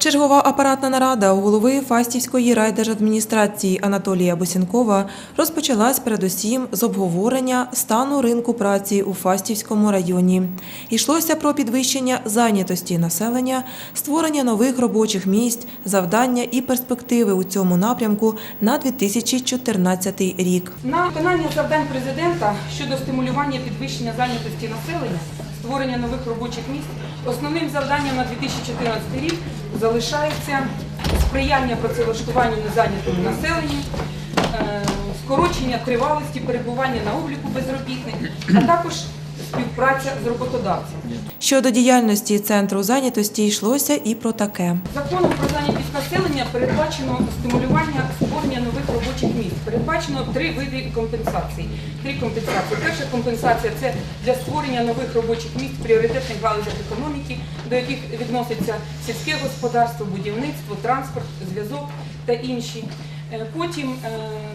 Чергова апаратна нарада у голови Фастівської райдержадміністрації Анатолія Босінкова розпочалась передусім з обговорення стану ринку праці у Фастівському районі. Йшлося про підвищення зайнятості населення, створення нових робочих місць, завдання і перспективи у цьому напрямку на 2014 рік. На виконання завдань президента щодо стимулювання підвищення зайнятості населення, створення нових робочих місць, основним завданням на 2014 рік залишається сприяння працевлаштуванню незайнятого населенню, е, скорочення тривалості перебування на обліку безробітних, а також співпраця з роботодавцем. Щодо діяльності центру зайнятості йшлося і про таке. Законом про зайнятість населення передбачено стимулювання створення нових робочих місць. Передбачено три види компенсацій. Три компенсації. Перша компенсація це для створення нових робочих місць в пріоритетних галузях економіки, до яких відноситься сільське господарство, будівництво, транспорт, зв'язок та інші. Е, Потім е,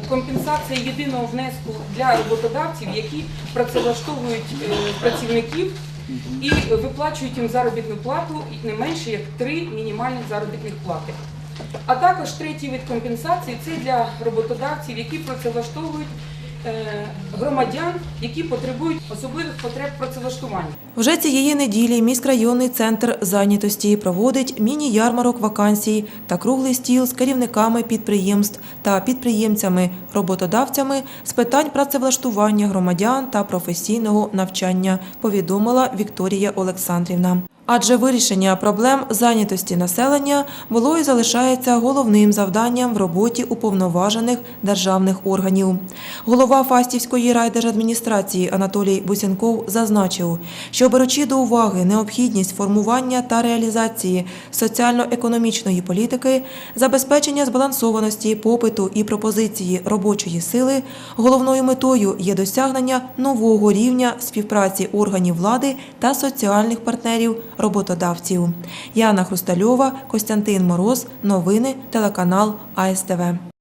компенсація єдиного внеску для роботодавців, які працевлаштовують е, працівників і виплачують їм заробітну плату не менше як три мінімальних заробітних плати. А також третій вид компенсації це для роботодавців, які працевлаштовують громадян, які потребують особливих потреб працевлаштування. Вже цієї неділі міськрайонний центр зайнятості проводить міні-ярмарок вакансій та круглий стіл з керівниками підприємств та підприємцями-роботодавцями з питань працевлаштування громадян та професійного навчання, повідомила Вікторія Олександрівна. Адже вирішення проблем зайнятості населення було і залишається головним завданням в роботі уповноважених державних органів. Голова Фастівської райдержадміністрації Анатолій Бусінков зазначив, що беручи до уваги необхідність формування та реалізації соціально-економічної політики, забезпечення збалансованості попиту і пропозиції робочої сили, головною метою є досягнення нового рівня співпраці органів влади та соціальних партнерів роботодавців. Яна Хрустальова, Костянтин Мороз. Новини телеканал АСТВ.